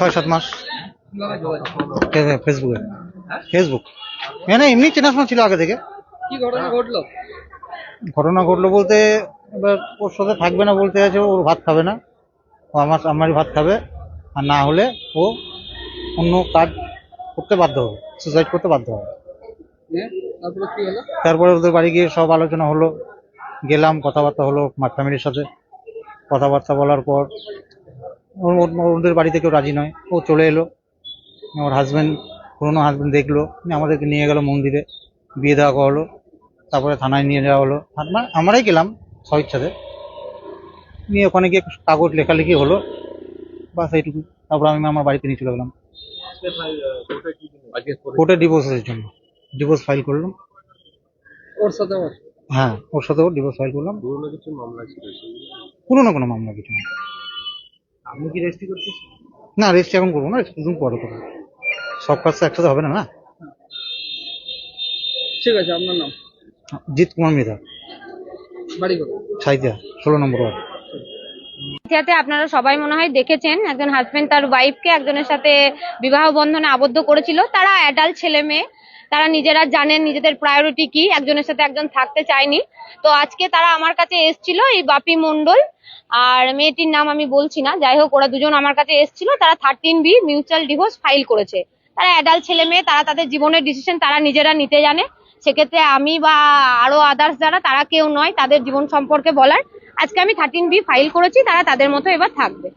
ছয় সাত মাস? ফেসবুকে ফেসবুক মানে এমনি চেনাশোনা ছিল আগে থেকে। কি ঘটনা ঘটলো? ঘটনা ঘটলো বলতে এবার ওর সাথে থাকবে না বলতে আছে ওর ভাত খাবে না। ও আমার আমারই ভাত খাবে আর না হলে ও অন্য কাজ করতে বাধ্য হবে সুসাইড করতে বাধ্য হবে। তারপরে হলো? তারপরে ওদের বাড়ি গিয়ে সব আলোচনা হলো গেলাম কথাবার্তা হলো মার ফ্যামিলির সাথে কথাবার্তা বলার পর ওদের বাড়িতে কেউ রাজি নয়। ও চলে এলো। ওর হাজব্যান্ড পুরোনো হাজব্যান্ড দেখল। নিয়ে আমাদেরকে নিয়ে গেল মন্দিরে। বিয়ে দেওয়া হলো তারপরে থানায় নিয়ে যাওয়া হলো। আমরা আমরাই গেলাম স্বইচ্ছাতে। নিয়ে ওখানে গিয়ে কাগজ লেখালেখি হলো। বাস এইটুকু তারপর আমি আমার বাড়িতে নিয়ে চলে গেলাম। কোর্টে ডিভোর্সের জন্য। ডিভোর্স ফাইল করলাম। ওর সাথে ওর হ্যাঁ ওর সাথেও ডিভোর্স ফাইল করলাম। পুরোনো কোনো মামলা কিছু নেই। আপনি কি রেজিস্ট্রি করছেন না রেজিস্ট্রি এখন করব না দুদিন পরে করব। সব কাজ তো একসাথে হবে না না? ঠিক আছে আপনার নাম? জিৎ কুমার মেধা। বাড়ি কোথায়? সাইদিয়া ষোলো নম্বর ওয়ার্ড। আপনারা সবাই মনে হয় দেখেছেন একজন হাজবেন্ড তার ওয়াইফকে একজনের সাথে বিবাহ বন্ধনে আবদ্ধ করেছিল। তারা অ্যাডাল্ট ছেলে মেয়ে। তারা নিজেরা জানেন নিজেদের প্রায়োরিটি কি, একজনের সাথে একজন থাকতে চায়নি। তো আজকে তারা আমার কাছে এসছিল এই বাপি মন্ডল আর মেয়েটির নাম আমি বলছি না, যাই হোক, ওরা দুজন আমার কাছে এসছিল। তারা thirteen B mutual divorce file করেছে। তারা অ্যাডাল্ট ছেলে মেয়ে, তারা তাদের জীবনের ডিসিশন তারা নিজেরা নিতে জানে। সেক্ষেত্রে আমি বা আরও আদার্স যারা, তারা কেউ নয়, তাদের জীবন সম্পর্কে বলার। আজকে আমি থার্টিন বি ফাইল করেছি, তারা তাদের মতো এবার থাকবে।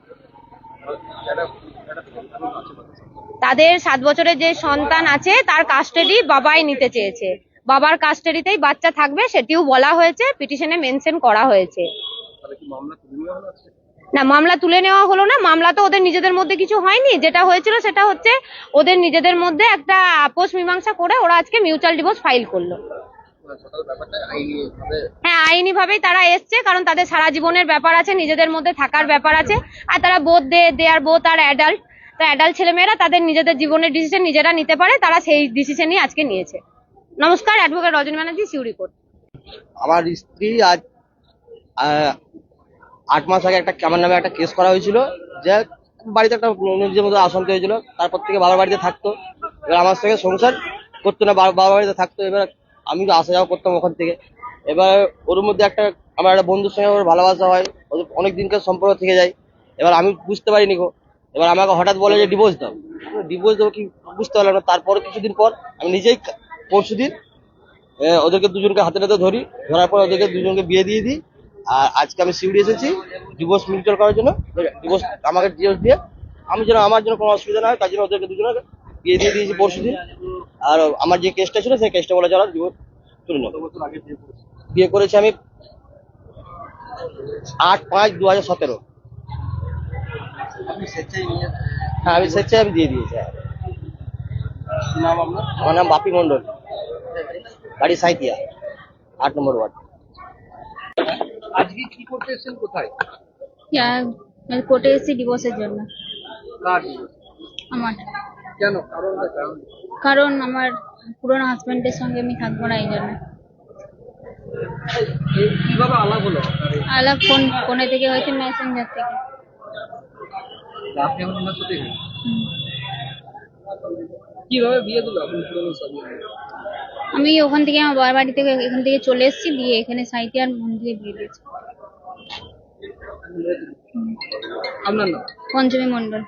তাদের সাত বছরের যে সন্তান আছে তার কাস্টাডি বাবাই নিতে চেয়েছে। বাবার কাস্টাডিতেই বাচ্চা থাকবে সেটিও বলা হয়েছে পিটিশনে মেনশন করা হয়েছে। না মামলা তুলে নেওয়া হলো না মামলা তো ওদের নিজেদের মধ্যে কিছু হয়নি। যেটা হয়েছিল সেটা হচ্ছে ওদের নিজেদের মধ্যে একটা আপোষ মীমাংসা করে ওরা আজকে মিউচুয়াল ডিভোর্স ফাইল করল। হ্যাঁ আইনি ভাবেই তারা এসছে কারণ তাদের সারা জীবনের ব্যাপার আছে নিজেদের মধ্যে থাকার ব্যাপার আছে। আর তারা বোধ দে দে আর বোধ আর অ্যাডাল্ট তো অ্যাডাল্ট ছেলেমেয়েরা তাদের নিজেদের জীবনের ডিসিশন নিজেরা নিতে পারে, তারা সেই ডিসিশনই আজকে নিয়েছে। নমস্কার অ্যাডভোকেট রজনী ব্যানার্জি সিউড়ি কোর্ট আমার স্ত্রী আজ আট মাস আগে একটা আমার নামে একটা কেস করা হয়েছিল যে বাড়িতে একটা নিজের মতো অশান্তি হয়েছিল, তারপর থেকে বাবার বাড়িতে থাকতো। এবার আমার সঙ্গে সংসার করতো না, বা- বাবার বাড়িতে থাকতো, এবার আমি আসা যাওয়া করতাম ওখান থেকে। এবার ওর মধ্যে একটা, আমার একটা বন্ধুর সঙ্গে ভালোবাসা হয় অনেক দিনকার সম্পর্ক থেকে যায়। এবার আমি বুঝতে পারিনি গো এবার আমাকে হঠাৎ বলে যে ডিভোর্স দাও। ডিভোর্স দেবো কি? বুঝতে পারলাম না। তারপর কিছুদিন পর আমি নিজেই পরশু দিন ওদেরকে দুজনকে হাতে হাতে ধরি। ধরার পর ওদেরকে দুজনকে বিয়ে দিয়ে দিই। আর আজকে আমি সিউড়ি এসেছি ডিভোর্স মিউচুয়াল করার জন্য। ডিভোর্স আমাকে ডিভোর্স দিয়ে, আমি যেন আমার জন্য কোনো অসুবিধা না হয়, তার জন্য ওদেরকে দুজনকে বিয়ে দিয়ে দিয়েছি পরশু দিন। আর আমার যে কেসটা ছিল, সেই কেসটা বলে চলো ডিভোর্স নেব। বিয়ে করেছি আমি আট পাঁচ দু হাজার সতেরো। হ্যাঁ আমি স্বেচ্ছায় আমি দিয়ে দিয়েছি। নাম আপনার? আমার নাম বাপি মন্ডল বাড়ি সাইতিয়া আট নম্বর ওয়ার্ড। আজকে কি করতে এসেছেন কোথায়? কোর্টে এসেছি ডিভোর্সের জন্য। আমার। কেন? কারণ কারণ? আমার পুরনো হাজবেন্ডের সঙ্গে আমি থাকব না এই জন্য। কীভাবে আলাপ হলো আলাপ ফোন ফোনে থেকে হয়েছে মেসেঞ্জার থেকে। আপনি এখন ওনার সাথে কীভাবে বিয়ে দিল? আপনি আমি ওখান থেকে আমার বাবার বাড়ি থেকে এখান থেকে চলে এসেছি দিয়ে এখানে সাইতিয়ার মন্দিরে বিয়ে দিয়েছি। আপনার নাম? পঞ্চমী মণ্ডল।